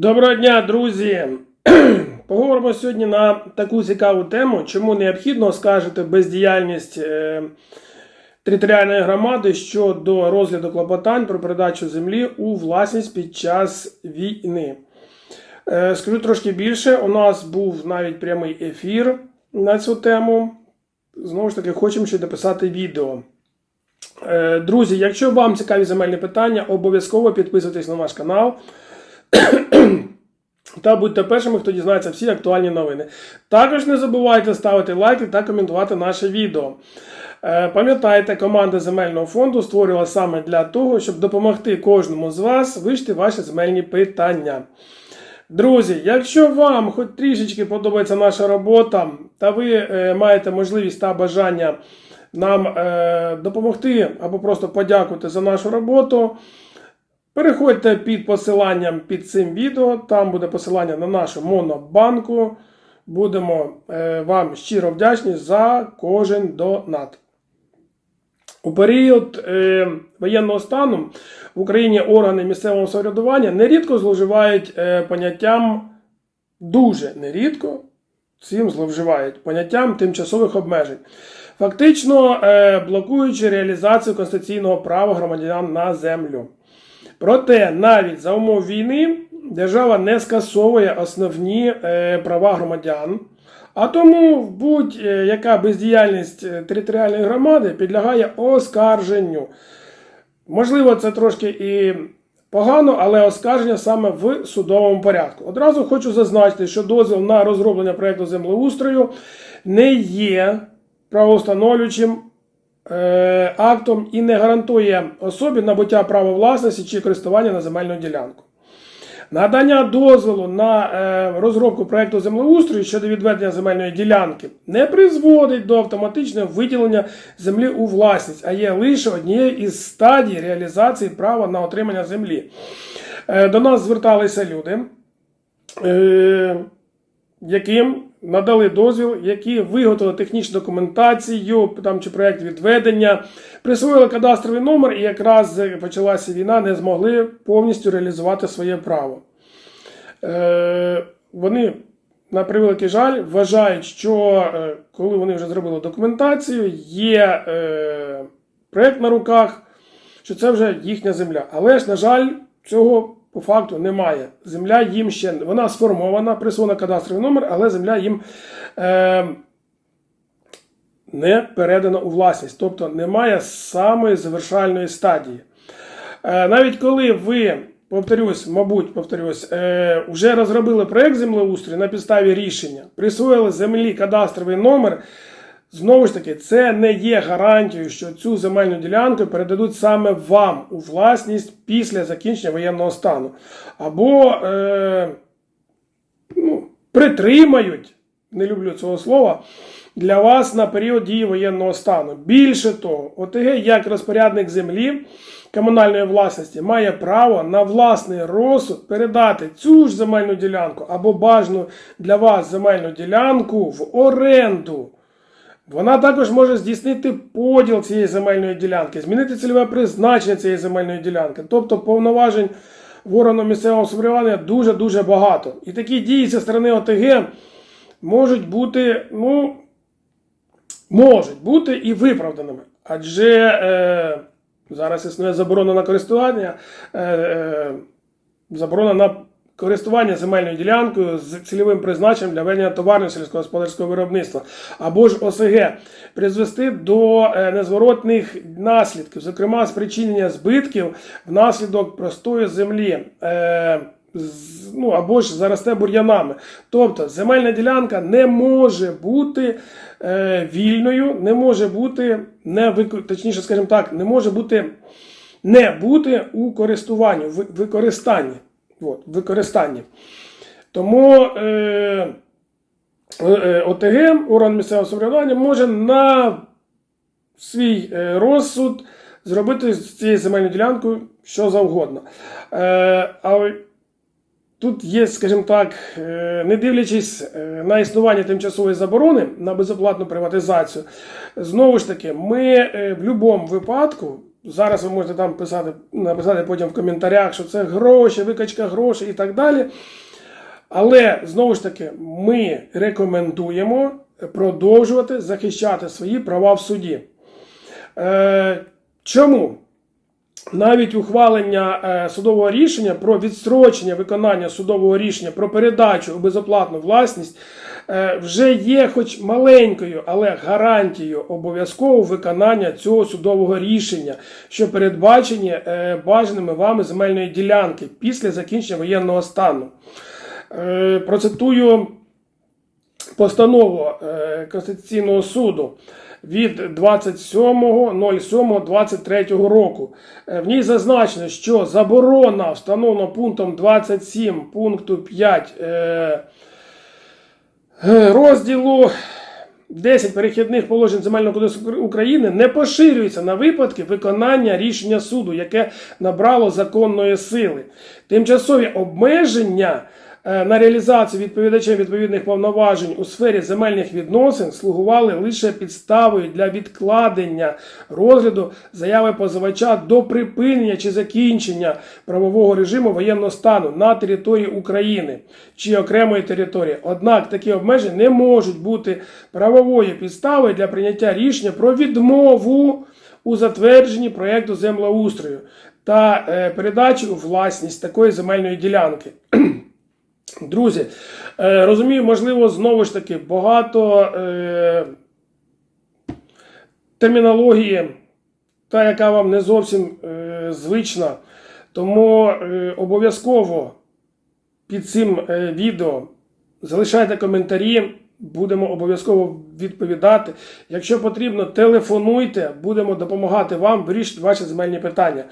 Доброго дня, друзі! Поговоримо сьогодні на таку цікаву тему, чому необхідно оскаржити бездіяльність е, територіальної громади щодо розгляду клопотань про передачу землі у власність під час війни. Е, скажу трошки більше. У нас був навіть прямий ефір на цю тему. Знову ж таки, хочемо ще дописати відео. Е, Друзі, якщо вам цікаві земельні питання, обов'язково підписуйтесь на наш канал. Та будьте першими, хто дізнається всі актуальні новини. Також не забувайте ставити лайки та коментувати наше відео. Е, Пам'ятайте, команда земельного фонду створювалася саме для того, щоб допомогти кожному з вас вирішити ваші земельні питання. Друзі, якщо вам хоч трішечки подобається наша робота, та ви е, маєте можливість та бажання нам е, допомогти або просто подякувати за нашу роботу, переходьте під посиланням під цим відео, там буде посилання на нашу монобанку. Будемо е, вам щиро вдячні за кожен донат. У період е, воєнного стану в Україні органи місцевого самоврядування нерідко зловживають е, поняттям дуже нерідко цим зловживають поняттям тимчасових обмежень, фактично блокуючи реалізацію конституційного права громадян на землю. Проте навіть за умов війни держава не скасовує основні е, права громадян. А тому будь-яка бездіяльність е, територіальної громади підлягає оскарженню. Можливо, це трошки і погано, але оскарження саме в судовому порядку. Одразу хочу зазначити, що дозвіл на розроблення проєкту землеустрою не є правоустановлюючим е, актом і не гарантує особі набуття права власності чи користування на земельну ділянку. Надання дозволу на е, розробку проєкту землеустрою щодо відведення земельної ділянки не призводить до автоматичного виділення землі у власність, а є лише однією із стадій реалізації права на отримання землі. Е, до нас зверталися люди, е, яким надали дозвіл, які виготовили технічну документацію там, чи проєкт відведення, присвоїли кадастровий номер і якраз почалася війна, не змогли повністю реалізувати своє право. Е, вони, на превеликий жаль, вважають, що е, коли вони вже зробили документацію, є е, проєкт на руках, що це вже їхня земля. Але ж, на жаль, цього по факту немає. Земля їм ще вона сформована, присвоєна кадастровий номер, але земля їм е, не передана у власність. Тобто немає самої завершальної стадії. Е, навіть коли ви, повторюсь, мабуть, повторюсь, е, вже розробили проєкт землеустрою на підставі рішення, присвоїли землі кадастровий номер. Знову ж таки, це не є гарантією, що цю земельну ділянку передадуть саме вам у власність після закінчення воєнного стану. Або е, ну, притримають, не люблю цього слова, для вас на період дії воєнного стану. Більше того, ОТГ, як розпорядник землі комунальної власності, має право на власний розсуд передати цю ж земельну ділянку або бажану для вас земельну ділянку в оренду. Вона також може здійснити поділ цієї земельної ділянки, змінити цільове призначення цієї земельної ділянки. Тобто повноважень в органу місцевого самоврядування дуже-дуже багато. І такі дії зі сторони ОТГ можуть бути, ну, можуть бути і виправданими. Адже е, зараз існує заборона на користування, е, е, заборона на користування земельною ділянкою з цільовим призначенням для ведення товарного сільськогосподарського виробництва або ж ОСГ призвести до е, незворотних наслідків, зокрема спричинення збитків внаслідок простої землі. е, Ну, або ж заросте бур'янами. Тобто земельна ділянка не може бути е, вільною, не може бути не точніше, скажімо так, не може бути не бути у користуванні, в використанні. От, використанні. Тому е, е, ОТГ, орган місцевого самоврядування, може на свій е, розсуд зробити з цією земельною ділянкою що завгодно. Е, але тут є, скажімо так, е, не дивлячись е, на існування тимчасової заборони на безоплатну приватизацію, знову ж таки, ми в будь-якому випадку. Зараз ви можете там писати, написати потім в коментарях, що це гроші, викачка грошей і так далі. Але знову ж таки, ми рекомендуємо продовжувати захищати свої права в суді. Е, чому? Навіть ухвалення е, судового рішення про відстрочення виконання судового рішення про передачу у безоплатну власність е, вже є хоч маленькою, але гарантією обов'язкового виконання цього судового рішення, що передбачені е, бажаними вами земельної ділянки після закінчення воєнного стану. Процитую постанову Конституційного суду від 27.07.23 року. Е, В ній зазначено, що заборона, встановлена пунктом 27 пункту 5 е, е, розділу 10 перехідних положень Земельного кодексу України не поширюється на випадки виконання рішення суду, яке набрало законної сили. Тимчасові обмеження на реалізацію відповідачем відповідних повноважень у сфері земельних відносин слугували лише підставою для відкладення розгляду заяви позивача до припинення чи закінчення правового режиму воєнного стану на території України чи окремої території. Однак такі обмеження не можуть бути правовою підставою для прийняття рішення про відмову у затвердженні проєкту землеустрою та е, передачі у власність такої земельної ділянки. Друзі, е, розумію, можливо, знову ж таки багато е, термінології, та, яка вам не зовсім е, звична. Тому е, обов'язково під цим е, відео залишайте коментарі. Будемо обов'язково відповідати. Якщо потрібно, телефонуйте, будемо допомагати вам вирішити ваші земельні питання.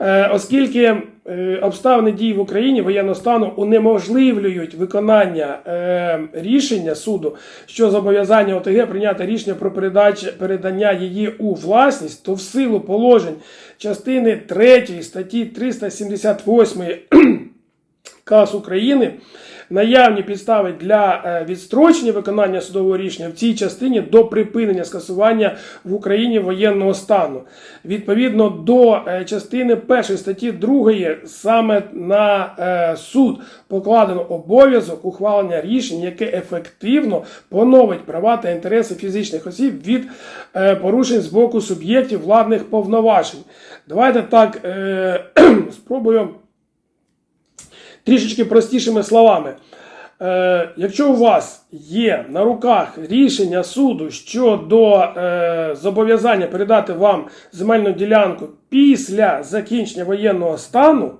Е, оскільки е, обставини дій в Україні воєнного стану унеможливлюють виконання е, рішення суду, що зобов'язання ОТГ прийняти рішення про передання її у власність, то в силу положень частини 3 статті 378 КАС України наявні підстави для е, відстрочення виконання судового рішення в цій частині до припинення скасування в Україні воєнного стану. Відповідно до е, частини 1 статті 2 саме на е, суд покладено обов'язок ухвалення рішень, яке ефективно поновить права та інтереси фізичних осіб від порушень з боку суб'єктів владних повноважень. Давайте так спробую трішечки простішими словами. Е, якщо у вас є на руках рішення суду щодо е, зобов'язання передати вам земельну ділянку після закінчення воєнного стану,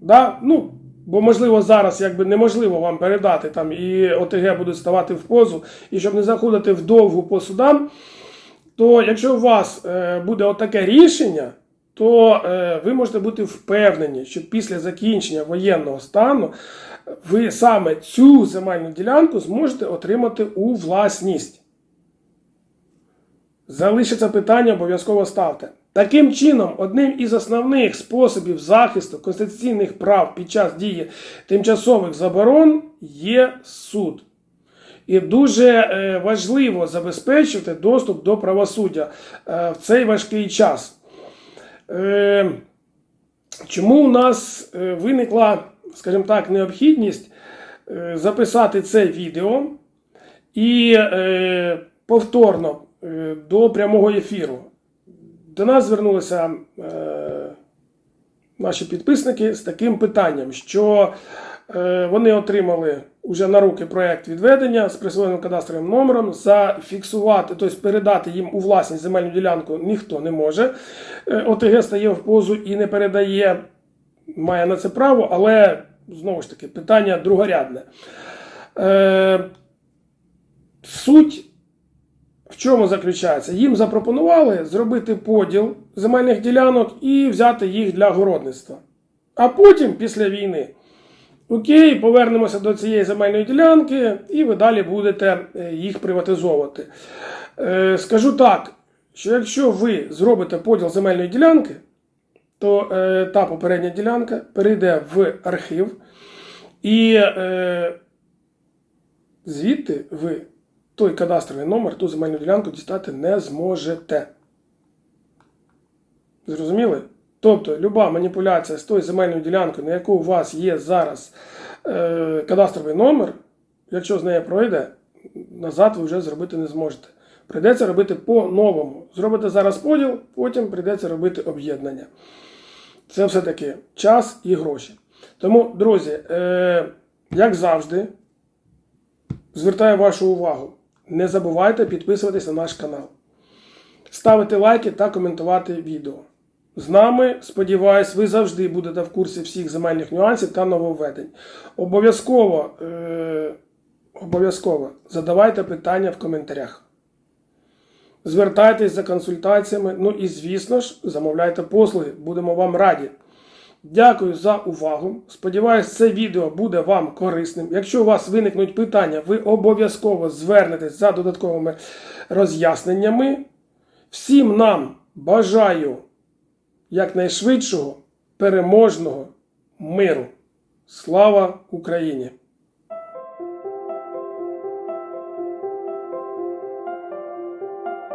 да, ну, бо можливо зараз якби неможливо вам передати там і ОТГ будуть ставати в позу, і щоб не заходити вдовгу по судам, то якщо у вас е, буде отаке рішення, то е, ви можете бути впевнені, що після закінчення воєнного стану ви саме цю земельну ділянку зможете отримати у власність. Залишиться питання, обов'язково ставте. Таким чином, одним із основних способів захисту конституційних прав під час дії тимчасових заборон є суд. І дуже е, важливо забезпечити доступ до правосуддя е, в цей важкий час. Е, Чому у нас е, виникла, скажімо так, необхідність е, записати це відео і повторно до прямого ефіру? До нас звернулися наші підписники з таким питанням, що вони отримали уже на руки проект відведення з присвоєним кадастровим номером. Зафіксувати, тобто передати їм у власність земельну ділянку ніхто не може. Е, ОТГ стає в позу і не передає, має на це право, але знову ж таки питання другорядне. Е, Суть в чому заключається? Їм запропонували зробити поділ земельних ділянок і взяти їх для городництва. А потім, після війни, окей, повернемося до цієї земельної ділянки, і ви далі будете е, їх приватизовувати. Е, Скажу так, що якщо ви зробите поділ земельної ділянки, то е, та попередня ділянка перейде в архів. І звідти ви той кадастровий номер, ту земельну ділянку дістати не зможете. Зрозуміли? Тобто, люба маніпуляція з тою земельною ділянкою, на яку у вас є зараз е, кадастровий номер, якщо з нею пройде, назад ви вже зробити не зможете. Прийдеться робити по-новому. Зробите зараз поділ, потім прийдеться робити об'єднання. Це все-таки час і гроші. Тому, друзі, е, як завжди, звертаю вашу увагу. Не забувайте підписуватись на наш канал, ставити лайки та коментувати відео. З нами, сподіваюсь, ви завжди будете в курсі всіх земельних нюансів та нововведень. Обов'язково, е, обов'язково задавайте питання в коментарях. Звертайтесь за консультаціями. Ну і, звісно ж, замовляйте послуги. Будемо вам раді. Дякую за увагу. Сподіваюсь, це відео буде вам корисним. Якщо у вас виникнуть питання, ви обов'язково звернетесь за додатковими роз'ясненнями. Всім нам бажаю якнайшвидшого переможного миру. Слава Україні!